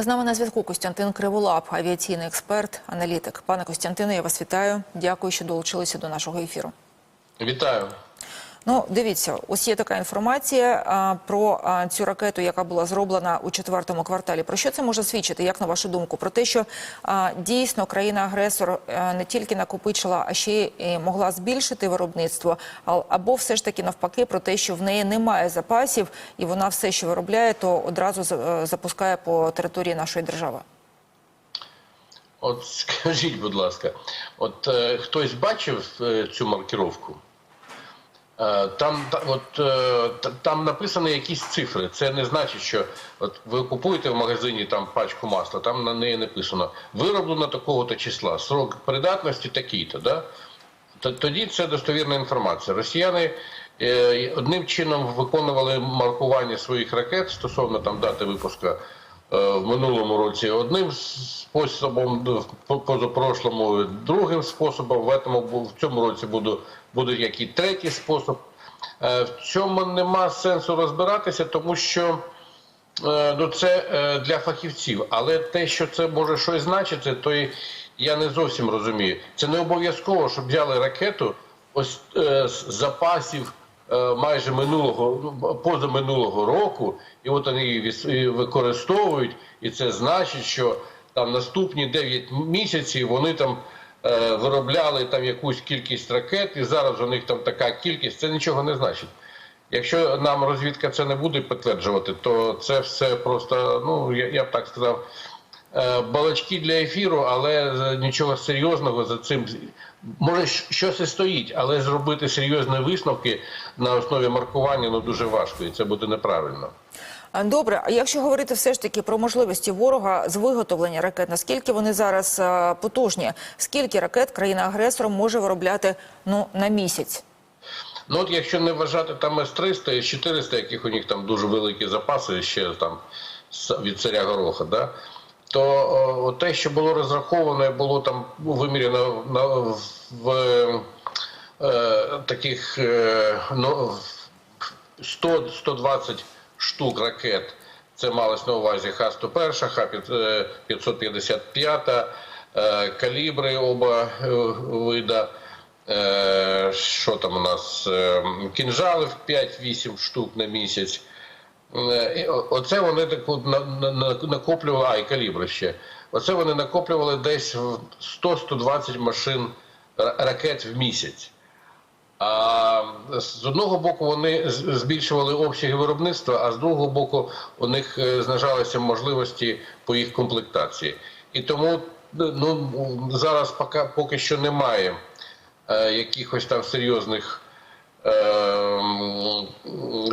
З нами на зв'язку Костянтин Криволап, авіаційний експерт, аналітик. Пане Костянтине, я вас вітаю. Дякую, що долучилися до нашого ефіру. Вітаю. Ну, дивіться, ось є така інформація а, про а, цю ракету, яка була зроблена у четвертому кварталі. Про що це може свідчити? Як на вашу думку? Про те, що а, дійсно країна-агресор не тільки накопичила, а ще й е, могла збільшити виробництво, а, або все ж таки навпаки про те, що в неї немає запасів, і вона все, що виробляє, то одразу е, запускає по території нашої держави. От скажіть, будь ласка, от е, хтось бачив е, цю маркировку? Е, там, та- от, е, там написані якісь цифри. Це не значить, що от ви купуєте в магазині там пачку масла, там на неї написано вироблено такого-то числа, срок придатності такий-то. Да? Тоді це достовірна інформація. Росіяни е, одним чином виконували маркування своїх ракет стосовно там дати випуску е, в минулому році одним способом, в позапрошлому другим способом. В цьому в цьому році буде, буде який третій спосіб. Е, В цьому нема сенсу розбиратися, тому що Е, Ну, це е, для фахівців, але те, що це може щось значити, то я не зовсім розумію. Це не обов'язково, щоб взяли ракету ось е, з запасів е, майже минулого, ну, позаминулого року, і от вони її використовують, і це значить, що там наступні 9 місяців вони там. е, Виробляли там якусь кількість ракет, і зараз у них там така кількість. Це нічого не значить. Якщо нам розвідка це не буде підтверджувати, то це все просто, ну я, я б так сказав, е, балачки для ефіру, але е, нічого серйозного за цим може щось і стоїть, але зробити серйозні висновки на основі маркування ну дуже важко, і це буде неправильно. А, Добре, а якщо говорити все ж таки про можливості ворога з виготовлення ракет, наскільки вони зараз а, потужні? Скільки ракет країна-агресор може виробляти ну на місяць? Ну от якщо не вважати там С-300 і С-400, яких у них там дуже великі запаси ще там від царя Гороха, да? То о, те, що було розраховано, було там ну, вимірено на, в е, таких е, ну, 100-120 штук ракет, це малось на увазі Х-101, Х-555, е, калібри оба е, вида. Е, Що там у нас? Е, Кінжалів 5-8 штук на місяць. Е, Оце вони на- накоплювали, а і калібри ще. Оце вони накоплювали десь в 100-120 машин ракет в місяць. А з одного боку вони збільшували обсяги виробництва, а з другого боку у них е, знижалися можливості по їх комплектації. І тому ну, зараз поки, поки що немає е, якихось там серйозних е,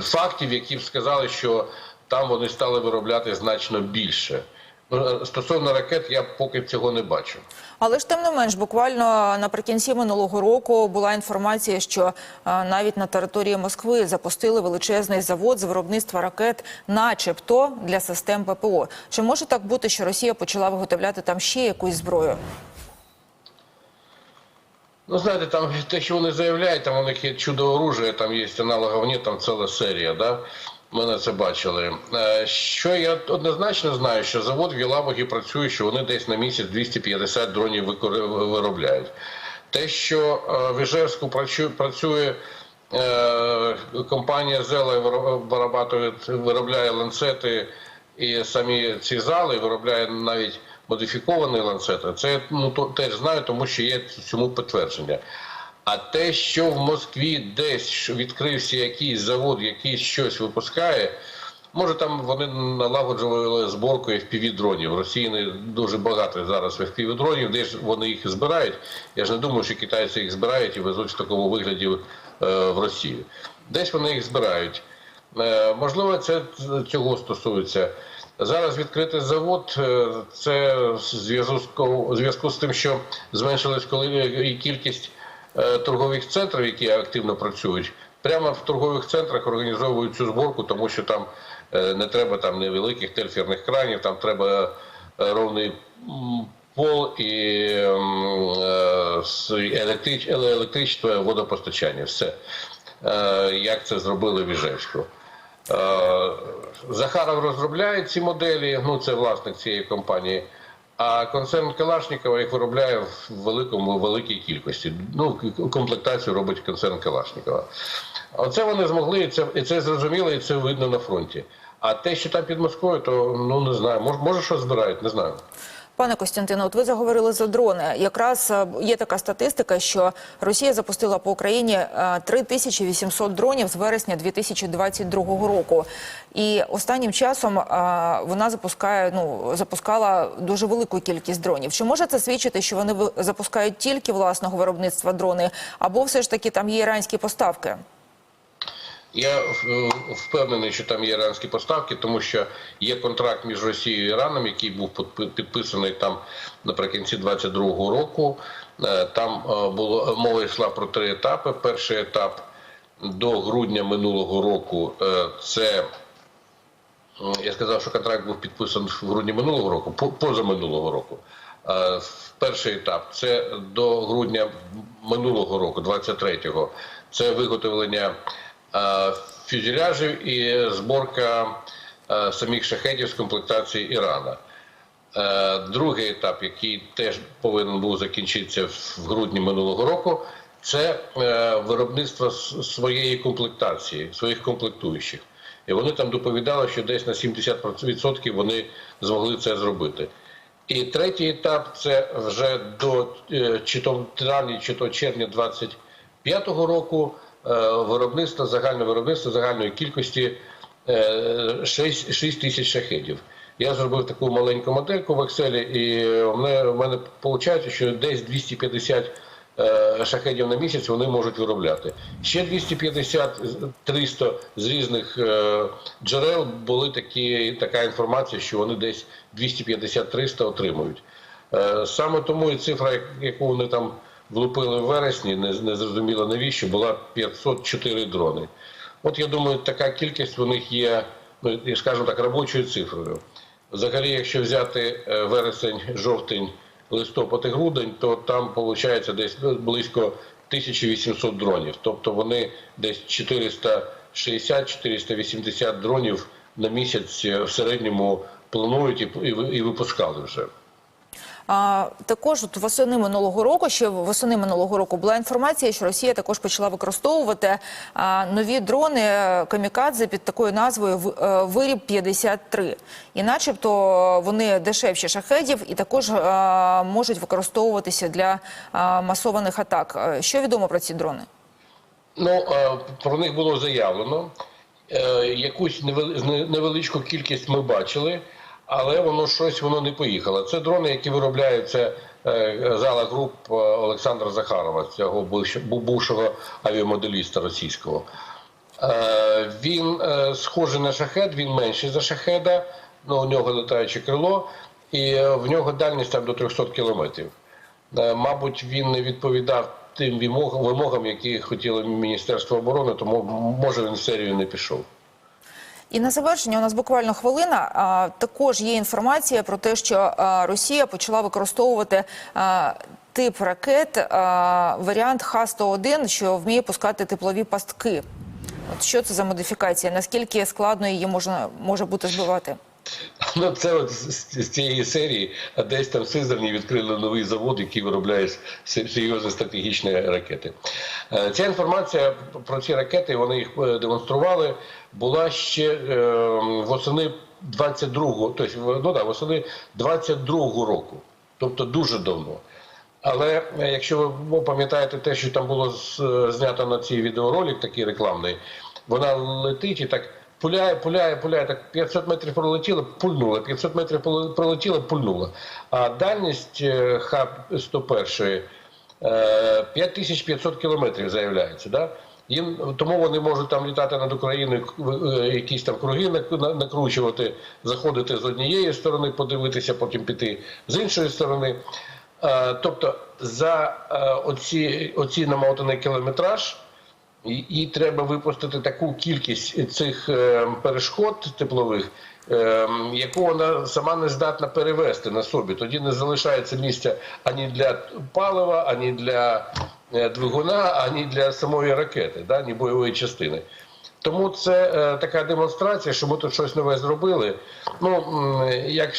фактів, які б сказали, що там вони стали виробляти значно більше. Ну, Стосовно ракет, я поки цього не бачу. Але ж тим не менш, буквально наприкінці минулого року була інформація, що а, навіть на території Москви запустили величезний завод з виробництва ракет, начебто для систем ППО. Чи може так бути, що Росія почала виготовляти там ще якусь зброю? Ну, знаєте, там те, що вони заявляють, там у них є чудо оружие, там є аналогов, ні, там ціла серія, да? На це бачили. Е, Що я однозначно знаю, що завод в Єлабугі працює, що вони десь на місяць 250 дронів виробляють. Те, що е, в Іжевську працює е, компанія Зела виробляє ланцети і самі ці зали виробляє навіть модифіковані ланцети. Це ну то теж знаю, тому що є цьому підтвердження. А те, що в Москві десь відкрився якийсь завод, який щось випускає, може там вони налагоджували зборку fpv дронів. Не дуже багато зараз fpv дронів, де ж вони їх збирають. Я ж не думаю, що китайці їх збирають і везуть в такому вигляді е, в Росію. Десь вони їх збирають. Е, Можливо, це цього стосується. Зараз відкритий завод е, це зв'язку зв'язку з тим, що зменшилась коли і кількість е, торгових центрів, які активно працюють. Прямо в торгових центрах організовують цю зборку, тому що там е, не треба там невеликих тельферних кранів, там треба е, ровний пол і м, е, с- електрич, електричество, водопостачання. Все. Е, Як це зробили в Іжевську. Е, Захаров розробляє ці моделі, ну це власник цієї компанії. А концерн Калашникова їх виробляє в великому великій кількості. Ну, комплектацію робить концерн Калашникова. Оце вони змогли, і це, і це зрозуміло, і це видно на фронті. А те, що там під Москвою, то ну не знаю. Може, може що збирають, не знаю. Пане Костянтине, от ви заговорили за дрони. Якраз е, є така статистика, що Росія запустила по Україні е, 3800 дронів з вересня 2022 року. І останнім часом е, вона запускає, ну запускала дуже велику кількість дронів. Чи може це свідчити, що вони запускають тільки власного виробництва дрони, або все ж таки там є іранські поставки? Я е, впевнений, що там є іранські поставки, тому що є контракт між Росією і Іраном, який був підписаний там наприкінці 22-го року. Е, Там е, було мова йшла про три етапи. Перший етап до грудня минулого року це Я сказав, що контракт був підписаний в грудні минулого року, по- позаминулого року. Перший етап це до грудня минулого року, 23-го. Це виготовлення фюзеляжів і зборка е, самих шахедів з комплектації Ірана. Е, Другий етап, який теж повинен був закінчитися в грудні минулого року, це е, виробництво своєї комплектації, своїх комплектуючих. І вони там доповідали, що десь на 70% вони змогли це зробити. І третій етап це вже до е, чи то травня, чи то червня 25-го року е, виробництво, загальне виробництво загальної кількості 6, 6 тисяч шахедів. Я зробив таку маленьку модельку в Excel, і в мене, в мене виходить, що десь 250 е, шахедів на місяць вони можуть виробляти. Ще 250-300 з різних е, джерел були такі, така інформація, що вони десь 250-300 отримують. Е, Саме тому і цифра, яку вони там влупили в вересні, не, не зрозуміло навіщо, була 504 дрони. От я думаю, така кількість у них є, ну скажімо так, робочою цифрою. Взагалі, якщо взяти е, вересень, жовтень, листопад і грудень, то там виходить десь близько 1800 дронів. Тобто вони десь 460-480 дронів на місяць е, в середньому планують і, і, і випускали вже. А, також от восени минулого року, ще восени минулого року була інформація, що Росія також почала використовувати а, нові дрони камікадзе під такою назвою «В- е, Виріб 53 І начебто вони дешевші шахедів і також а, можуть використовуватися для а, масованих атак. Е, Що відомо про ці дрони? Ну, про них було заявлено. Е, Якусь невели- невеличку кількість ми бачили, але воно щось воно не поїхало. Це дрони, які виробляються е, зала груп е, Олександра Захарова, цього бувшого авіамоделіста російського. Е, Він схожий на шахет, він менший за шахеда, ну, у нього летаюче крило, і в нього дальність там до 300 кілометрів. Мабуть, він не відповідав тим вимогам, які хотіло Міністерство оборони, тому може він в серію не пішов. І на завершення у нас буквально хвилина. А, також є інформація про те, що Росія почала використовувати тип ракет, варіант Х-101, що вміє пускати теплові пастки. От що це за модифікація? Наскільки складно її можна може бути збивати? Ну, це от з, з- цієї серії, десь там в Сизерні відкрили новий завод, який виробляє серйозні стратегічні ракети. Е, Ця інформація про ці ракети, вони їх е, демонстрували, була ще е, восени 22-го, тобто, ну, да, восени 22-го року, тобто дуже давно. Але е, якщо ви пам'ятаєте те, що там було знято на цей відеоролик, такий рекламний, вона летить і так пуляє, пуляє, пуляє, так 500 метрів пролетіла, пульнула, 500 метрів пролетіла, пульнула. А дальність е, Х-101 е, 5500 кілометрів заявляється. Да? Їм, тому вони можуть там літати над Україною, е, якісь там круги на- накручувати, заходити з однієї сторони, подивитися, потім піти з іншої сторони. Е, Тобто за е, оці, оці намотаний кілометраж і- їй треба випустити таку кількість цих е, перешкод теплових, е, яку вона сама не здатна перевести на собі. Тоді не залишається місця ані для палива, ані для е, двигуна, ані для самої ракети, да, ані бойової частини. Тому це е, така демонстрація, що ми тут щось нове зробили. Ну, як,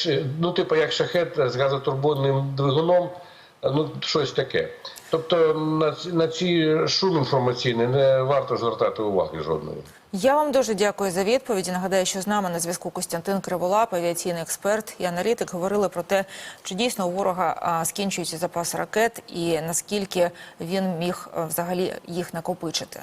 ну типу, як шахет з газотурбонним двигуном, ну щось таке. Тобто на, на ці шум інформаційний не варто звертати уваги жодної. Я вам дуже дякую за відповіді. Нагадаю, що з нами на зв'язку Костянтин Криволап, авіаційний експерт і аналітик, говорили про те, чи дійсно у ворога скінчується запас ракет і наскільки він міг взагалі їх накопичити.